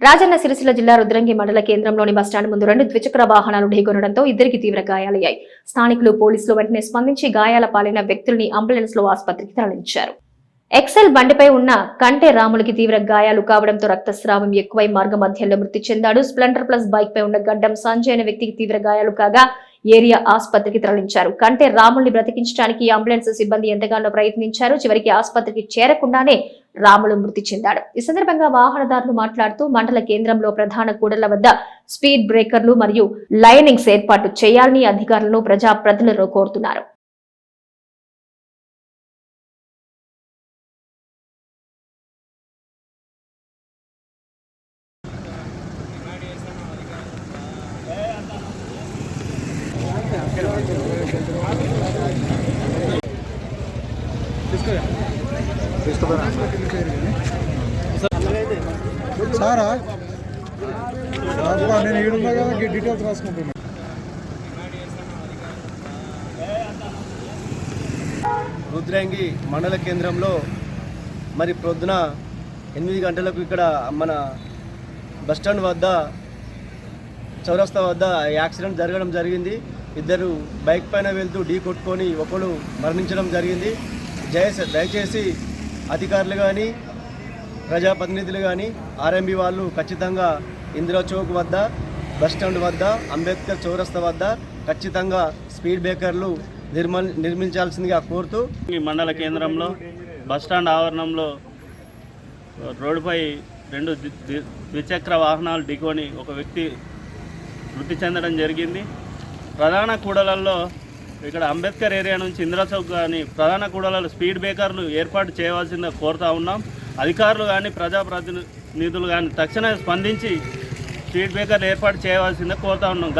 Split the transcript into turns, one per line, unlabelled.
రాజన్న సిరిసిల్ల జిల్లా రుద్రంగి మండల కేంద్రంలోని బస్టాండ్ ముందు రెండు ద్విచక్ర వాహనాలు ఢీకొనడంతో ఇద్దరికి తీవ్ర గాయాలయ్యాయి. స్థానికులు పోలీసులు వెంటనే స్పందించి గాయాల పాలైన వ్యక్తుల్ని అంబులెన్స్లో ఆసుపత్రికి తరలించారు. ఎక్సెల్ బండిపై ఉన్న కంటే రాములకి తీవ్ర గాయాలు కావడంతో రక్తస్రావం ఎక్కువై మార్గ మధ్యలో మృతి చెందాడు. స్ప్లెండర్ ప్లస్ బైక్ పై ఉన్న గడ్డం సంజయ్ అనే వ్యక్తికి తీవ్ర గాయాలు కాగా ఏరియా ఆసుపత్రికి తరలించారు. కంటే రాముల్ని బ్రతికించడానికి అంబులెన్స్ సిబ్బంది ఎంతగానో ప్రయత్నించారు. చివరికి ఆసుపత్రికి చేరకుండానే రాములు మృతి చెందాడు. ఈ సందర్భంగా వాహనదారులు మాట్లాడుతూ మండల కేంద్రంలో ప్రధాన కూడళ్ళ వద్ద స్పీడ్ బ్రేకర్లు మరియు లైనింగ్స్ ఏర్పాటు చేయాలని అధికారులను ప్రజాప్రతినిధులు కోరుతున్నారు.
సారా? బాబు నేను ఈడున్నా కదా డీటెయిల్స్ రాసుకుంటున్నాను
రుద్రంగి మండల కేంద్రంలో మరి ప్రొద్దున ఎనిమిది గంటలకు ఇక్కడ మన బస్టాండ్ వద్ద చౌరస్తా వద్ద యాక్సిడెంట్ జరగడం జరిగింది. ఇద్దరు బైక్ పైన వెళ్తూ ఢీ కొట్టుకొని ఒకడు మరణించడం జరిగింది. జయస్ దయచేసి అధికారులు కానీ ప్రజాప్రతినిధులు కానీ ఆర్ఎంబి వాళ్ళు ఖచ్చితంగా ఇందిరా చౌక్ వద్ద బస్టాండ్ వద్ద అంబేద్కర్ చౌరస్తా వద్ద ఖచ్చితంగా స్పీడ్ బ్రేకర్లు నిర్మల్ నిర్మించాల్సిందిగా కోరుతూ
ఈ మండల కేంద్రంలో బస్టాండ్ ఆవరణంలో రోడ్డుపై రెండు ద్విచక్ర వాహనాలు ఢీకొని ఒక వ్యక్తి మృతి చెందడం జరిగింది. ప్రధాన కూడలల్లో ఇక్కడ అంబేద్కర్ ఏరియా నుంచి ఇందిరా చౌక్ కానీ ప్రధాన కూడలలో స్పీడ్ బ్రేకర్లు ఏర్పాటు చేయవలసిందిగా కోరుతా ఉన్నాం. అధికారులు కానీ ప్రజాప్రతినిధులు కానీ తక్షణ స్పందించి స్పీడ్ బ్రేకర్లు ఏర్పాటు చేయవలసిందిగా కోరుతా ఉన్నాం.